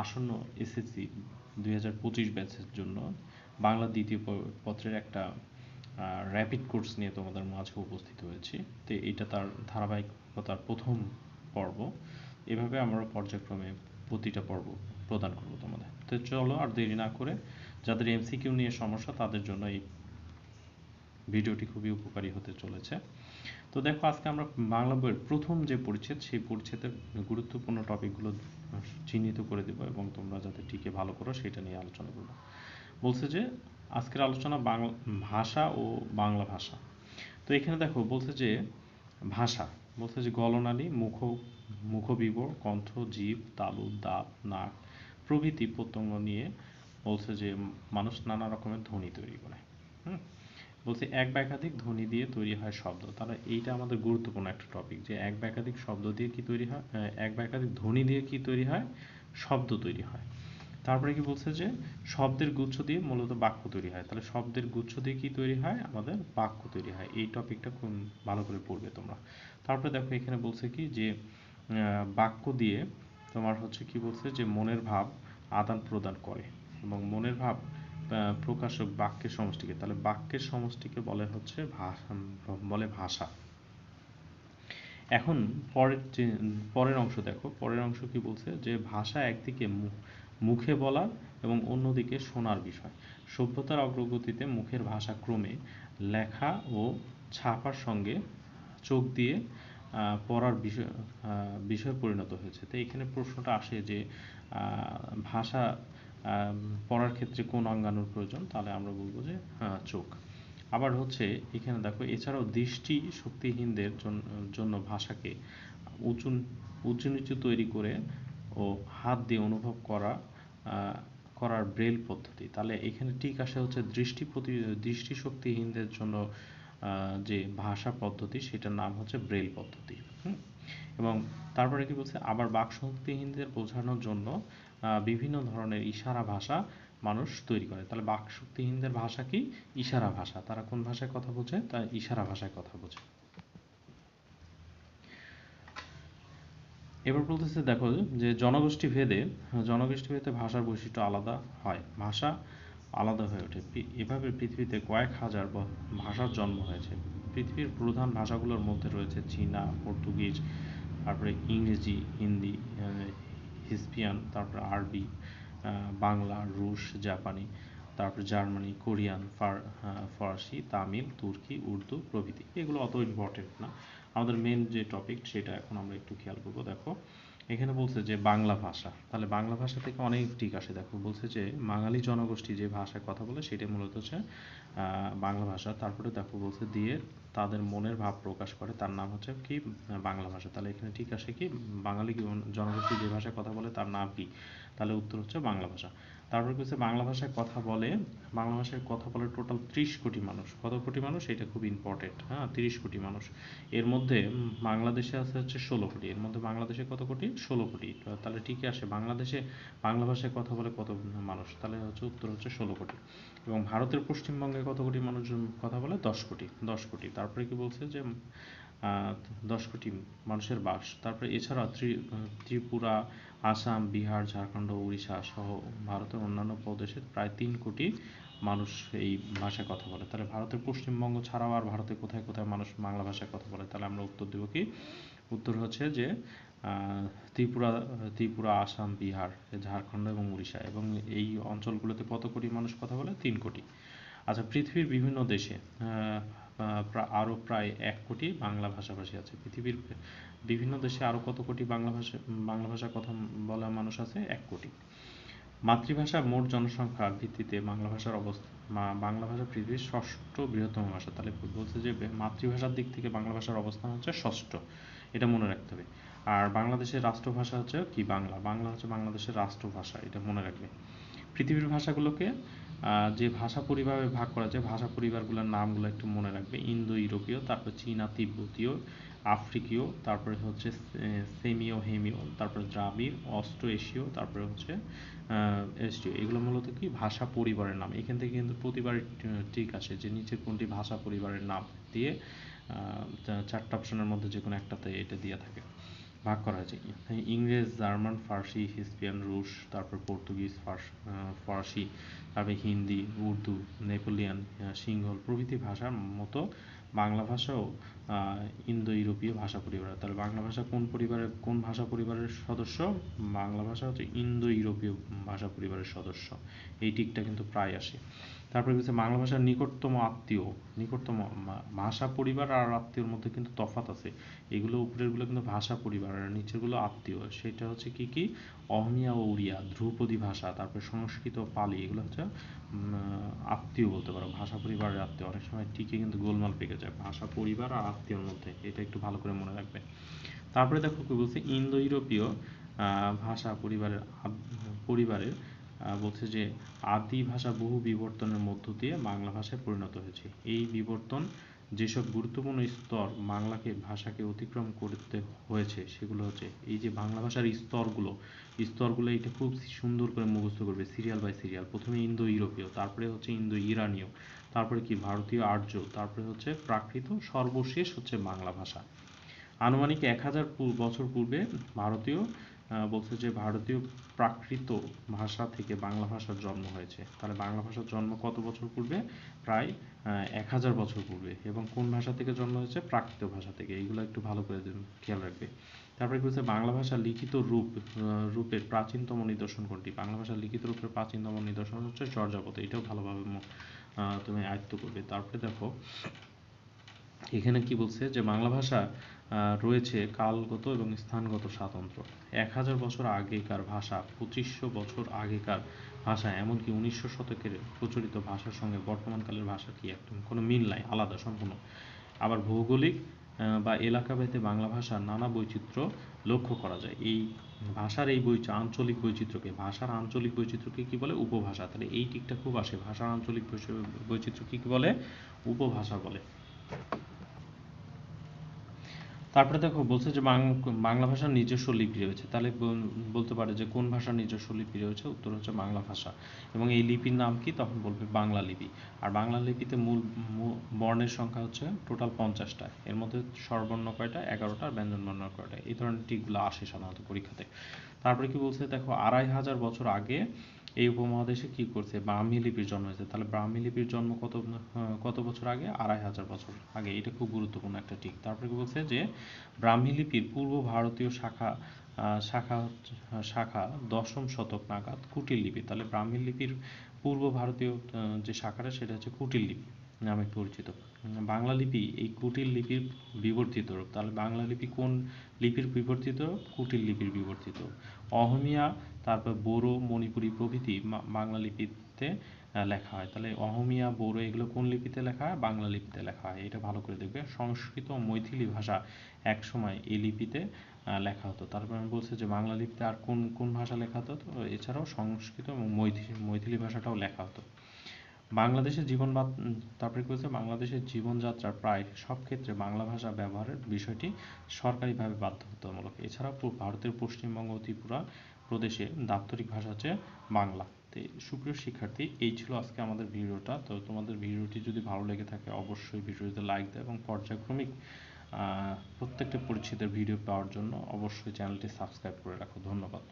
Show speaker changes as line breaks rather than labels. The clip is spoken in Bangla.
আসন্ন এসএসসি দুই হাজার পঁচিশ ব্যাচের জন্য বাংলা দ্বিতীয় পত্রের একটা র্যাপিড কোর্স নিয়ে তোমাদের মাঝে উপস্থিত হয়েছি। তো এটা তার ধারাবাহিকতার প্রথম পর্ব। এভাবে আমরা পর্যায়ক্রমে প্রতিটা পর্ব প্রদান করব তোমাদের। তো চলো আর দেরি না করে যাদের এমসিকিউ নিয়ে সমস্যা তাদের জন্য এই ভিডিওটি খুবই উপকারী হতে চলেছে। তো দেখো আজকে আমরা বাংলা বইয়ের প্রথম যে পরিচ্ছেদ, সেই পরিচ্ছেদের গুরুত্বপূর্ণ টপিকগুলো চিহ্নিত করে দেবো এবং তোমরা যাতে টিকে ভালো করো, সেটা নিয়ে আলোচনা করব। বলছে যে, আজকের আলোচনা বাংলা, ভাষা ও বাংলা ভাষা। তো এখানে দেখো, বলছে যে, ভাষা, বলছে যে গলনালী, মুখ, মুখবিবর, কণ্ঠ, জীব, তালু, দাঁত, নাক, প্রভৃতি প্রত্যঙ্গ নিয়ে বলছে যে, মানুষ নানা রকমের ধ্বনি তৈরি করে। হুম? বলছে এক বা একাধিক ধ্বনি দিয়ে তৈরি হয় শব্দ। তাহলে এইটা আমাদের গুরুত্বপূর্ণ একটা টপিক যে এক বা একাধিক শব্দ দিয়ে কি তৈরি হয় এক বা একাধিক ধ্বনি দিয়ে কি তৈরি হয়, শব্দ তৈরি হয়। তারপরে কি বলছে যে শব্দের গুচ্ছ দিয়ে মূলত বাক্য তৈরি হয়। তাহলে শব্দের গুচ্ছ দিয়ে কি তৈরি হয়, আমাদের বাক্য তৈরি হয়। এই টপিকটা খুব ভালো করে পড়বে তোমরা। তারপরে দেখো এখানে বলছে কি যে বাক্য দিয়ে তোমার হচ্ছে কি বলছে যে মনের ভাব আদান প্রদান করে এবং মনের ভাব প্রকাশক বাক্যের সমষ্টিকে। তাহলে বাক্যের সমষ্টিকে বলে হচ্ছে ভাষা, বলে ভাষা। এখন পরের যে, পরের অংশ দেখো। পরের অংশ কি বলছে? যে ভাষা একদিকে মুখে বলার এবং অন্যদিকে শোনার বিষয়। সভ্যতার অগ্রগতিতে মুখের ভাষা ক্রমে লেখা ও ছাপার সঙ্গে চোখ দিয়ে পড়ার বিষয় বিষয় পরিণত হয়েছে। তো এখানে প্রশ্নটা আসে যে ভাষা পড়ার ক্ষেত্রে কোন অঙ্গাণুর প্রয়োজন, তাহলে আমরা বলব যে চোখ। আবার হচ্ছে, এখানে দেখো, এছাড়াও দৃষ্টি শক্তিহীনদের জন্য ভাষাকে উঁচু উঁচু নিচু তৈরি করে ও হাত দিয়ে অনুভব করা করার ব্রেল পদ্ধতি। তাহলে এখানে ঠিক আসে হচ্ছে দৃষ্টি প্রতি দৃষ্টিশক্তিহীনদের জন্য যে ভাষা পদ্ধতি, সেটার নাম হচ্ছে ব্রেল পদ্ধতি। এবং তারপরে কি বলছে? আবার বাকশক্তিহীনদের বোঝানোর জন্য বিভিন্ন ধরনের ইশারা ভাষা মানুষ তৈরি করে। তাহলে বাকশক্তিহীনদের ভাষা কি? ইশারা ভাষা। তারা কোন ভাষায় কথা বোঝে? তারা ইশারা ভাষায় কথা বোঝে। এবার বলতেছে, দেখো, যে জনগোষ্ঠী ভেদে জনগোষ্ঠী ভেদে ভাষার বৈশিষ্ট্য আলাদা হয়। ভাষা আলাদা হয়ে ওঠে। এভাবে পৃথিবীতে কয়েক হাজার ভাষার জন্ম হয়েছে। পৃথিবীর প্রধান ভাষাগুলোর মধ্যে রয়েছে চীনা, পর্তুগিজ, তারপরে ইংরেজি, হিন্দি হিসপিয়ান তারপর আরবি বাংলা, রুশ, জাপানি, তারপর জার্মানি, কোরিয়ান ফরাসি, তামিল, তুর্কি, উর্দু প্রভৃতি। এগুলো অত ইম্পর্টেন্ট না। আমাদের মেন যে টপিক সেটা এখন আমরা একটু খেয়াল করব। দেখো এখানে বলছে যে বাংলা ভাষা। তাহলে বাংলা ভাষা থেকে অনেক দিক আসে। দেখো, বলছে যে বাঙালি জনগোষ্ঠী যে ভাষায় কথা বলে, সেটা মূলত হচ্ছে বাংলা ভাষা। তারপরে দেখো, বলছে দিয়ে তাদের মনের ভাব প্রকাশ করে, তার নাম হচ্ছে কি, বাংলা ভাষা। তাহলে এখানে ঠিক আসে কি, বাঙালি জনগোষ্ঠী যে ভাষায় কথা বলে, তার নাম কি? তাহলে উত্তর হচ্ছে বাংলা ভাষা। তারপর হচ্ছে বাংলা ভাষায় কথা বলে, বাংলা ভাষায় কথা বলে টোটাল ত্রিশ কোটি মানুষ। কত কোটি মানুষ? এটা খুব ইম্পর্টেন্ট হ্যাঁ? তিরিশ কোটি মানুষ। এর মধ্যে বাংলাদেশে আছে হচ্ছে ষোলো কোটি। এর মধ্যে বাংলাদেশে কত কোটি? ষোলো কোটি। তাহলে ঠিকই আসে বাংলাদেশে, বাংলা ভাষায় কথা বলে কত মানুষ? তাহলে হচ্ছে উত্তর হচ্ছে ষোলো কোটি। এবং ভারতের পশ্চিমবঙ্গে কত কোটি মানুষজন কথা বলে? দশ কোটি দশ কোটি। তারপরে কি বলছে যে দশ কোটি মানুষের বাস। তারপরে এছাড়া ত্রিপুরা, আসাম, বিহার, ঝাড়খণ্ড, উড়িষ্যা সহ ভারতের অন্যান্য প্রদেশের প্রায় তিন কোটি মানুষ এই ভাষায় কথা বলে। তাহলে ভারতের পশ্চিমবঙ্গ ছাড়াও আর ভারতে কোথায় কোথায় মানুষ বাংলা ভাষায় কথা বলে? তাহলে আমরা উত্তর দেবো কি? উত্তর হচ্ছে যে ত্রিপুরা ত্রিপুরা, আসাম, বিহার, ঝাড়খণ্ড এবং উড়িষ্যা এবং এই অঞ্চলগুলোতে কত কোটি মানুষ কথা বলে? তিন কোটি। আচ্ছা পৃথিবীর বিভিন্ন দেশে আরও প্রায় এক কোটি বাংলা ভাষাভাষী আছে। পৃথিবীর বিভিন্ন দেশে আরও কত কোটি বাংলা ভাষা, বাংলা ভাষায় কথা বলা মানুষ আছে? এক কোটি। মাতৃভাষা মোট জনসংখ্যার ভিত্তিতে বাংলা ভাষার অবস্থা বাংলা ভাষা পৃথিবীর ষষ্ঠ বৃহত্তম ভাষা। তাহলে বলছে যে মাতৃভাষার দিক থেকে বাংলা ভাষার অবস্থান হচ্ছে ষষ্ঠ। এটা মনে রাখতে হবে। আর বাংলাদেশের রাষ্ট্রভাষা হচ্ছে কি বাংলা? বাংলা হচ্ছে বাংলাদেশের রাষ্ট্রভাষা, এটা মনে রাখবে। পৃথিবীর ভাষাগুলোকে যে ভাষা পরিবারে ভাগ করা যায়, ভাষা পরিবারগুলোর নামগুলো একটু মনে রাখবে। ইন্দো ইউরোপীয় তারপর চীনা, তিব্বতীয়, আফ্রিকীয়, তারপরে হচ্ছে সেমিও হেমিও তারপরে দ্রাবিড় অস্ট্রো এশীয় তারপরে হচ্ছে এসটিও এগুলো মূলত কি? ভাষা পরিবারের নাম। এখান থেকে কিন্তু প্রতিবার ঠিক আসে যে নিচের কোনটি ভাষা পরিবারের নাম দিয়ে চারটা অপশনের মধ্যে যে কোনো একটাতে এটা দিয়ে থাকে। ভাগ করা হয়েছে। ইংরেজ, জার্মান, ফার্সি, হিসপিয়ান, রুশ, তারপর পর্তুগিজ, ফরাসি তারপরে হিন্দি, উর্দু, নেপোলিয়ান সিংহল প্রভৃতি ভাষার মতো বাংলা ভাষাও ইন্দো ইউরোপীয় ভাষা পরিবার তাহলে বাংলা ভাষা কোন পরিবারের, কোন ভাষা পরিবারের সদস্য? বাংলা ভাষা হচ্ছে ইন্দো ইউরোপীয় ভাষা পরিবারের সদস্য। এই টিকটা কিন্তু প্রায় আসে। তারপরে হচ্ছে বাংলা ভাষার নিকটতম আত্মীয়, নিকটতম ভাষা পরিবার আর আত্মীয়র মধ্যে কিন্তু তফাত আছে। এগুলো উপরেরগুলো কিন্তু ভাষা পরিবার, আর নিচেরগুলো আত্মীয়। সেটা হচ্ছে কি কি? অহমিয়া ও উড়িয়া, ধ্রুপদী ভাষা, তারপরে সংস্কৃত পালি, এগুলো হচ্ছে আত্মীয় বলতে পারো। ভাষা পরিবারের আত্মীয়। অনেক সময় টিকে কিন্তু গোলমাল পেকে যায়। ভাষা পরিবার আর আত্মীয়র মধ্যে এটা একটু ভালো করে মনে রাখবে। তারপরে দেখো কি বলছে ইন্দো ইউরোপীয় ভাষা পরিবারের পরিবারের বলছে যে আদি ভাষা বহু বিবর্তনের মধ্য দিয়ে বাংলা ভাষায় পরিণত হয়েছে। এই বিবর্তন যেসব গুরুত্বপূর্ণ স্তর বাংলাকে, ভাষাকে অতিক্রম করতে হয়েছে, সেগুলো হচ্ছে এই যে বাংলা ভাষার স্তরগুলো স্তরগুলো এটা খুব সুন্দর করে মুখস্থ করবে সিরিয়াল বাই সিরিয়াল। প্রথমে ইন্দো ইউরোপীয় তারপরে হচ্ছে ইন্দো ইরানীয় তারপরে কি ভারতীয় আর্য, তারপরে হচ্ছে প্রাকৃত সর্বশেষ হচ্ছে বাংলা ভাষা। আনুমানিক এক হাজার বছর পূর্বে ভারতীয় বলছে যে ভারতীয় প্রাকৃত ভাষা থেকে বাংলা ভাষার জন্ম হয়েছে। তাহলে বাংলা ভাষার জন্ম কত বছর পূর্বে? প্রায় এক হাজার বছর পূর্বে। এবং কোন ভাষা থেকে জন্ম হয়েছে? প্রাকৃত ভাষা থেকে। এইগুলো একটু ভালো করে খেয়াল রাখবে। তারপরে কি হচ্ছে বাংলা ভাষার লিখিত রূপ রূপের প্রাচীনতম নিদর্শন কোনটি? বাংলা ভাষার লিখিত রূপের প্রাচীনতম নিদর্শন হচ্ছে চর্যাপদ এটাও ভালোভাবে তুমি আয়ত্ত করবে। তারপরে দেখো, এখানে কি বলছে যে বাংলা ভাষা রয়েছে কালগত এবং স্থানগত স্বাতন্ত্র। এক হাজার বছর আগেকার ভাষা, পঁচিশশো বছর আগেকার ভাষা, এমনকি উনিশশো শতকের প্রচলিত ভাষার সঙ্গে বর্তমানকালের ভাষা কি একদম কোনো মিল নাই, আলাদা, সম্পূর্ণ। আবার ভৌগোলিক বা এলাকাভেদে বাংলা ভাষার নানা বৈচিত্র্য লক্ষ্য করা যায়। এই ভাষার এই বৈচিত্র্য আঞ্চলিক বৈচিত্র্যকে, ভাষার আঞ্চলিক বৈচিত্র্যকে কি বলে? উপভাষা। তাহলে এই টিকটা খুব আসে। ভাষার আঞ্চলিক বৈচিত্র্য কি বলে? উপভাষা বলে। তারপরে দেখো বলছে যে বাংলা ভাষার নিজস্ব লিপি রয়েছে। তাহলে বলতে পারে যে কোন ভাষার নিজস্ব লিপি রয়েছে? উত্তর হচ্ছে বাংলা ভাষা। এবং এই লিপির নাম কি? তখন বলবে বাংলা লিপি। আর বাংলা লিপিতে মূল বর্ণের সংখ্যা হচ্ছে টোটাল পঞ্চাশটা। এর মধ্যে স্বরবর্ণ কয়টা? এগারোটা, আর ব্যঞ্জন বর্ণ কয়টা? এই ধরনের টিকগুলো আসে সাধারণত পরীক্ষাতে। তারপরে কি বলছে? দেখো আড়াই হাজার বছর আগে এই উপমহাদেশে কি করছে? ব্রাহ্মী লিপির জন্ম হয়েছে। তাহলে ব্রাহ্মী লিপির জন্ম কত কত বছর আগে? আড়াই হাজার বছর আগে। এটা খুব গুরুত্বপূর্ণ একটা ঠিক। তারপরে কি বলছে যে, ব্রাহ্মী লিপির পূর্ব ভারতীয় শাখা শাখা শাখা দশম শতক নাগাদ কুটিল লিপি। তাহলে ব্রাহ্মী লিপির পূর্ব ভারতীয় যে শাখাটা, সেটা হচ্ছে কুটিল লিপি নামে পরিচিত। বাংলা লিপি এই কুটিল লিপির বিবর্তিত রূপ। তাহলে বাংলা লিপি কোন লিপির বিবর্তিত, কুটিল লিপির বিবর্তিত। অহমিয়া, তারপর বোরো, মণিপুরি প্রভৃতি বাংলা লিপিতে লেখা হয়। তাহলে অহমিয়া, বোরো এগুলো কোন লিপিতে লেখা হয়? বাংলা লিপিতে লেখা হয়। এটা ভালো করে দেখবে। সংস্কৃত ও মৈথিলি ভাষা এক সময় এই লিপিতে লেখা হতো। তারপর আমি বলছি যে বাংলা লিপিতে আর কোন কোন ভাষা লেখা হতো? এছাড়াও সংস্কৃত এবং মৈথিলি ভাষাটাও লেখা হতো। বাংলাদেশের জীবন তারপরে করেছে বাংলাদেশের জীবনযাত্রার প্রায় সব ক্ষেত্রে বাংলা ভাষা ব্যবহারের বিষয়টি সরকারিভাবে বাধ্যতামূলক। এছাড়াও ভারতের পশ্চিমবঙ্গ ত্রিপুরা প্রদেশে দাপ্তরিক ভাষা হচ্ছে বাংলা। তো সুপ্রিয় শিক্ষার্থী, এই ছিল আজকে আমাদের ভিডিওটা। তো তোমাদের ভিডিওটি যদি ভালো লেগে থাকে, অবশ্যই ভিডিওতে লাইক দেয় এবং পর্যায়ক্রমিক প্রত্যেকটা পরিচ্ছেদের ভিডিও পাওয়ার জন্য অবশ্যই চ্যানেলটি সাবস্ক্রাইব করে রাখো। ধন্যবাদ।